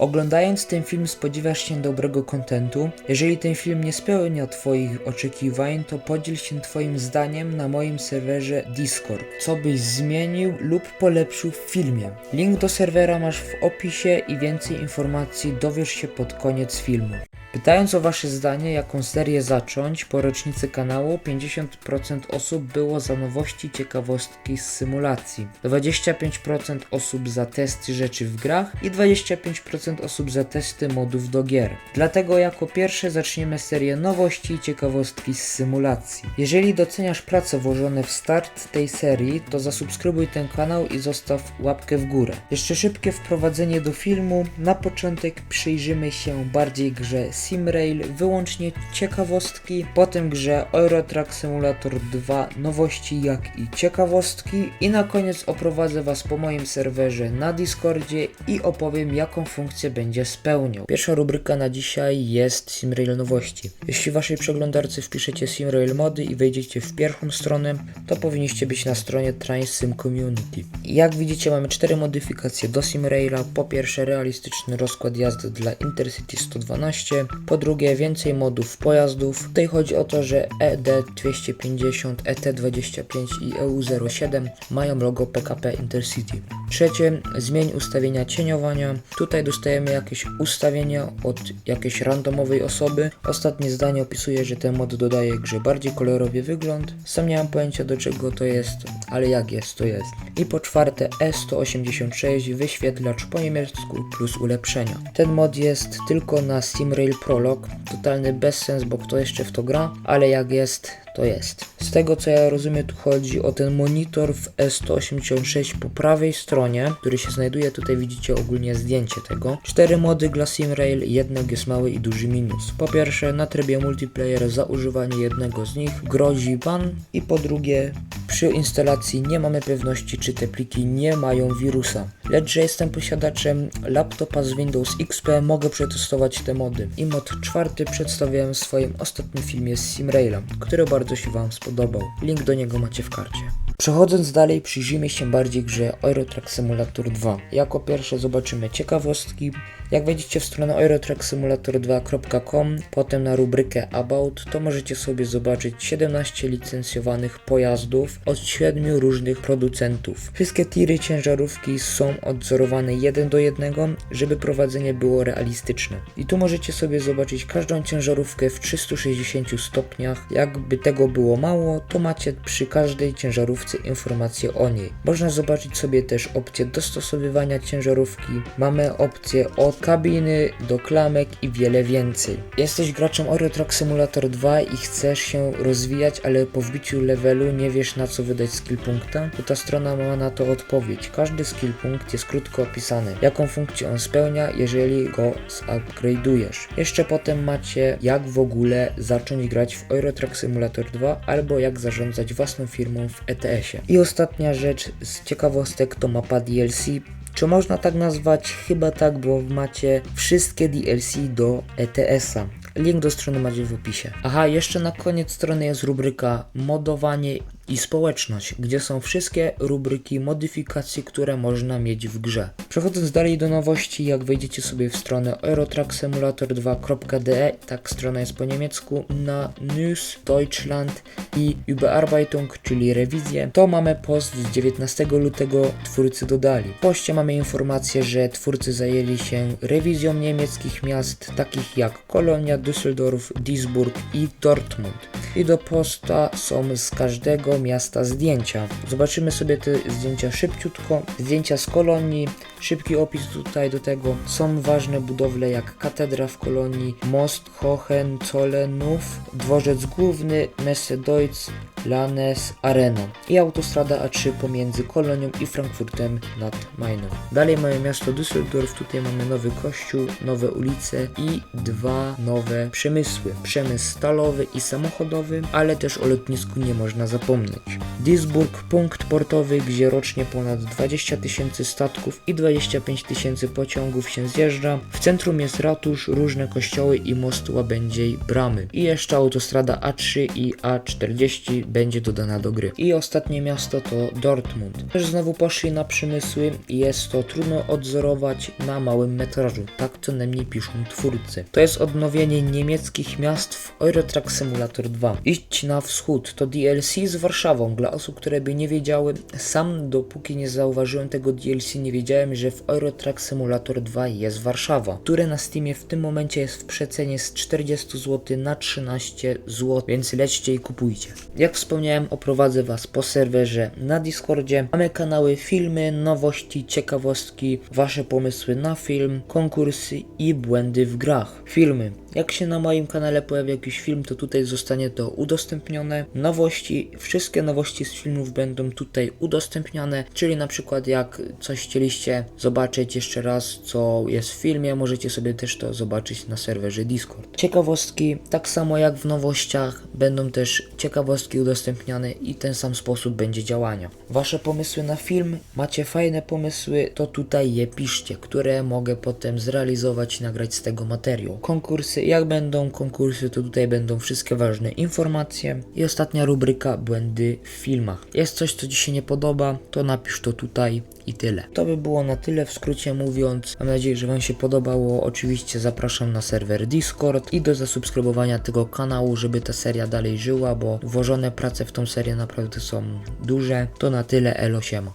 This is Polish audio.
Oglądając ten film spodziewasz się dobrego kontentu. Jeżeli ten film nie spełnia Twoich oczekiwań, to podziel się Twoim zdaniem na moim serwerze Discord, co byś zmienił lub polepszył w filmie. Link do serwera masz w opisie i więcej informacji dowiesz się pod koniec filmu. Pytając o Wasze zdanie, jaką serię zacząć po rocznicy kanału, 50% osób było za nowości, ciekawostki z symulacji, 25% osób za testy rzeczy w grach i 25% osób za testy modów do gier. Dlatego jako pierwsze zaczniemy serię nowości i ciekawostki z symulacji. Jeżeli doceniasz prace włożone w start tej serii, to zasubskrybuj ten kanał i zostaw łapkę w górę. Jeszcze szybkie wprowadzenie do filmu. Na początek przyjrzymy się bardziej grze SimRail, wyłącznie ciekawostki, potem grze Euro Truck Simulator 2, nowości jak i ciekawostki i na koniec oprowadzę Was po moim serwerze na Discordzie i opowiem jaką funkcję będzie spełniał. Pierwsza rubryka na dzisiaj jest SimRail nowości. Jeśli w Waszej przeglądarce wpiszecie SimRail mody i wejdziecie w pierwszą stronę, to powinniście być na stronie TrainSim Community. Jak widzicie mamy cztery modyfikacje do SimRaila. Po pierwsze realistyczny rozkład jazdy dla Intercity 112, po drugie więcej modów pojazdów. Tutaj chodzi o to, że E ED250, ET25 i E EU07 mają logo PKP Intercity. Trzecie, zmień ustawienia cieniowania. Tutaj dostajemy jakieś ustawienia od jakiejś randomowej osoby. Ostatnie zdanie opisuje, że ten mod dodaje grze bardziej kolorowy wygląd. Sam nie mam pojęcia do czego to jest, ale jak jest, to jest. I po czwarte E186 wyświetlacz po niemiecku plus ulepszenia. Ten mod jest tylko na SimRail Prolog. Totalny bezsens, bo kto jeszcze w to gra, ale jak jest, to jest. Z tego co ja rozumiem, tu chodzi o ten monitor w E186 po prawej stronie, który się znajduje, tutaj widzicie ogólnie zdjęcie tego. Cztery mody dla SimRail, jednak jest mały i duży minus. Po pierwsze, na trybie multiplayer za używanie jednego z nich grozi ban i po drugie, przy instalacji nie mamy pewności, czy te pliki nie mają wirusa. Lecz, że jestem posiadaczem laptopa z Windows XP, mogę przetestować te mody. I mod czwarty przedstawiałem w swoim ostatnim filmie z SimRaila, który bardzo się Wam spodobał. Link do niego macie w karcie. Przechodząc dalej, przyjrzyjmy się bardziej grze Euro Truck Simulator 2. Jako pierwsze zobaczymy ciekawostki. Jak wejdziecie w stronę eurotracksimulator2.com, potem na rubrykę About, to możecie sobie zobaczyć 17 licencjowanych pojazdów od 7 różnych producentów. Wszystkie tiry ciężarówki są odzorowane jeden do jednego, żeby prowadzenie było realistyczne. I tu możecie sobie zobaczyć każdą ciężarówkę w 360 stopniach. Jakby tego było mało, to macie przy każdej ciężarówce informacje o niej. Można zobaczyć sobie też opcję dostosowywania ciężarówki. Mamy opcję od kabiny do klamek i wiele więcej. Jesteś graczem Euro Truck Simulator 2 i chcesz się rozwijać, ale po wbiciu levelu nie wiesz na co wydać skill punkta, to ta strona ma na to odpowiedź. Każdy skill punkt jest krótko opisany, jaką funkcję on spełnia, jeżeli go zupgrade'ujesz. Jeszcze potem macie jak w ogóle zacząć grać w Euro Truck Simulator 2 albo jak zarządzać własną firmą w ETS-ie. I ostatnia rzecz z ciekawostek to mapa DLC. Czy można tak nazwać? Chyba tak, bo macie wszystkie DLC do ETS-a. Link do strony macie w opisie. Aha, jeszcze na koniec strony jest rubryka modowanie i społeczność, gdzie są wszystkie rubryki modyfikacji, które można mieć w grze. Przechodząc dalej do nowości, jak wejdziecie sobie w stronę eurotracksimulator2.de, tak strona jest po niemiecku, na News Deutschland i Überarbeitung, czyli rewizję, to mamy post z 19 lutego twórcy dodali. W poście mamy informację, że twórcy zajęli się rewizją niemieckich miast, takich jak Kolonia, Düsseldorf, Duisburg i Dortmund. I do posta są z każdego miasta zdjęcia. Zobaczymy sobie te zdjęcia szybciutko. Zdjęcia z kolonii, szybki opis tutaj do tego. Są ważne budowle jak katedra w kolonii, most Hohenzollernów, dworzec główny, Messe Deutz, Lannes, Arena i autostrada A3 pomiędzy Kolonią i Frankfurtem nad Mainem. Dalej mamy miasto Düsseldorf, tutaj mamy nowy kościół, nowe ulice i dwa nowe przemysły. Przemysł stalowy i samochodowy, ale też o lotnisku nie można zapomnieć. Duisburg, punkt portowy, gdzie rocznie ponad 20 tysięcy statków i 25 tysięcy pociągów się zjeżdża. W centrum jest ratusz, różne kościoły i most Łabędziej Bramy. I jeszcze autostrada A3 i A40 będzie dodana do gry. I ostatnie miasto to Dortmund. Też znowu poszli na przemysły i jest to trudno odzorować na małym metrażu. Tak co najmniej piszą twórcy. To jest odnowienie niemieckich miast w Euro Truck Simulator 2. Idź na wschód to DLC z Warszawą. Dla osób, które by nie wiedziały, sam dopóki nie zauważyłem tego DLC, nie wiedziałem, że w Euro Truck Simulator 2 jest Warszawa, które na Steamie w tym momencie jest w przecenie z 40 zł na 13 zł, więc lećcie i kupujcie. Jak wspomniałem, oprowadzę Was po serwerze na Discordzie. Mamy kanały filmy, nowości, ciekawostki, Wasze pomysły na film, konkursy i błędy w grach. Filmy. Jak się na moim kanale pojawi jakiś film, to tutaj zostanie to udostępnione. Nowości, wszystkie nowości z filmów będą tutaj udostępniane, czyli na przykład jak coś chcieliście zobaczyć jeszcze raz, co jest w filmie, możecie sobie też to zobaczyć na serwerze Discord. Ciekawostki, tak samo jak w nowościach, będą też ciekawostki udostępniane i ten sam sposób będzie działania. Wasze pomysły na film, macie fajne pomysły, to tutaj je piszcie, które mogę potem zrealizować i nagrać z tego materiał. Jak będą konkursy, to tutaj będą wszystkie ważne informacje. I ostatnia rubryka błędy w filmach. Jest coś, co Ci się nie podoba, to napisz to tutaj i tyle. To by było na tyle w skrócie mówiąc. Mam nadzieję, że Wam się podobało. Oczywiście zapraszam na serwer Discord i do zasubskrybowania tego kanału, żeby ta seria dalej żyła, bo włożone prace w tą serię naprawdę są duże. To na tyle, elo siema.